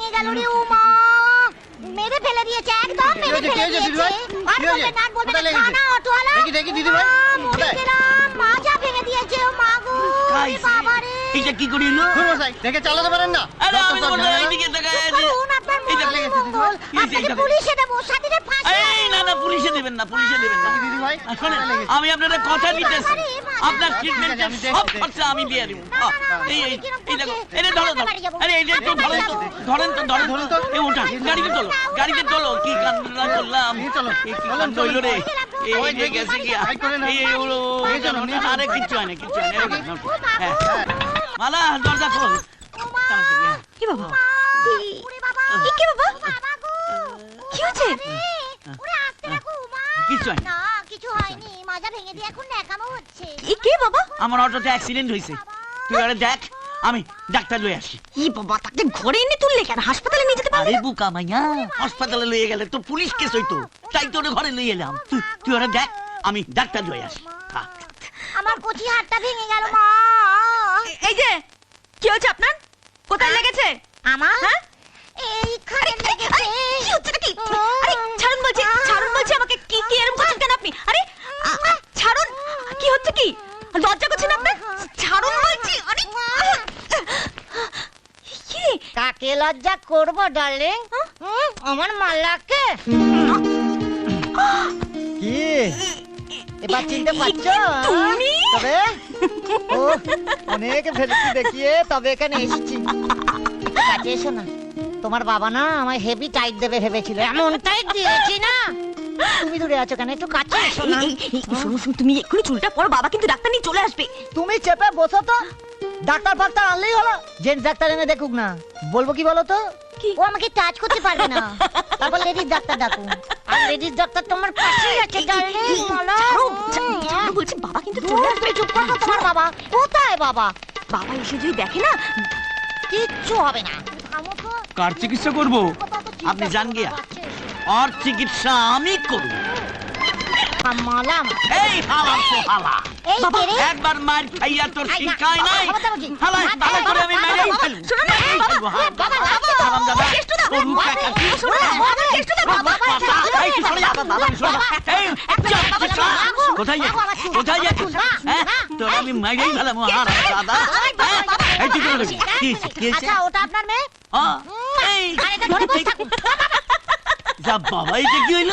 ভেঙে গেল রে ও মা মেরে ফেলে এটা কি করিলো এই না পুলিশে দেবেন না পুলিশে দেবেন না দেখি দিদি ভাই শোনেন, আমি আপনাদের কথা দিতেছি আপনার ঠিক আছে, ট্রিটমেন্টের আমি সব খরচা আমি দিয়ে দেবো এই এই এই দেখো? এটা ধরো ধরো আরে এটা একটু ধরেন তো ধরেন তো ধরেন ধরুন তো। এই ওঠা গাড়িতে তোলো গাড়িতে তোলো কি কান্দলা করলাম চলো। এই কি চলুন, হইল রে এই যে গেছে কি বাইক করে নাও। এই এই ওলো চলো, চলো। আরে কিচ্ছু হয় না কিচ্ছু হয় না হ্যাঁ মালা দরজা খোল হ্যাঁ। কি বাবা কি বাবা? কি হয়েছে? আরে। কিচ্ছু হয়নি। না, কিছু হয়নি। মাজা ভেঙে দিয়ে এখন ন্যাকামো হচ্ছে। এ কে বাবা? আমার অটোতে অ্যাক্সিডেন্ট হয়েছে। তুই আরে দেখ আমি ডাক্তার লয়ে আসি। ই বাবা তাকে ঘরে এনে তুললে কেন? হাসপাতালে নিয়ে যেতে পারলে আরে বুকা মাইয়া হাসপাতালে লইয়ে গেলে তো পুলিশ কেস হইতো। তাই তোর ঘরে লইয়ে এলাম। তুই তুই ওরা দেখ আমি ডাক্তার লয়ে আসি। আমার কচি হাতটা ভেঙে গেল মা। এই যে কি হয়েছে আপনার? কোথায় লেগেছে? আমার? হ্যাঁ? এইখানে আরে, লেগেছে আরে, কি হচ্ছে নাকি? আরে, ছাড়ুন বলছি, ছাড়ুন বলছি আমাকে। কি- কি এরম করছেন কেন আপনি? আরে, আ- আ, ছাড়ুন। কি হচ্ছে কি? লজ্জা করছেন আপনার? ছাড়ুন বলছি। আরে, আহ! কি রে? কাকে লজ্জা করব ডার্লিং আমার মাল্লাকে কি? এবার চিনতে পারছ? তবে? ও অনেক দেখিয়ে তবে এখানে এসেছি। কাছে এসো না। তোমার বাবা না আমায় হেভি টাইট দেবে ভেবেছিল। এমন টাইট দিয়েছি না। তুমি দূরে আছো কেন? একটু কাছে এসো না। তুমি এক্ষুনি চুলটা পরো বাবা কিন্তু ডাক্তার নিয়ে চলে আসবে। তুমি চেপে বসো তো। ডাক্তার ফাক্তার আনলেই হলো। জেন্টস ডাক্তার এনে দেখুক না। বলব কি বলো তো? ও আমাকে টাচ করতে পারবে না। তারপর লেডিস ডাক্তার ডাকুন। আর লেডিস ডাক্তার তোমার পাশেই আছে ডার্লিং বলছি বাবা কিন্তু চলে আসবে চুপ করো তোমার বাবা। কোথায় বাবা? বাবা এসে যদি দেখে না কিচ্ছু হবে না। কার চিকিৎসা করব? আপনি জান গিয়া আর চিকিৎসা আমি করব। মালাম এই হালাম তো হালা এই বাবা, একবার মার খাইয়া তোর না, বাবা, নাই বাবা, ভালো করে আমি বাবা, মেরেই বাবা, না, বাবা, বাবা, হারাম দাদা, কেষ্ট দাও, বাবা, কাকা, না, বাবা, কেষ্ট দাও, বাবা, বাবা, বাবা, এই তুই সরে যা, বাবা, আমি এই, যা, বাবা, কোথায় বাবা? বাবা, কোথায় যাচ্ছিস? বাবা, হ্যাঁ? বাবা, তোর আমি মেরেই ফেলাম, হারাম দাদা। হ্যাঁ? এই তুই কি কি কি আচ্ছা ওটা আপনার মেয়ে আ, এই, আর ধরে বসে থাকুন যা বাবা, এটা কি হইল?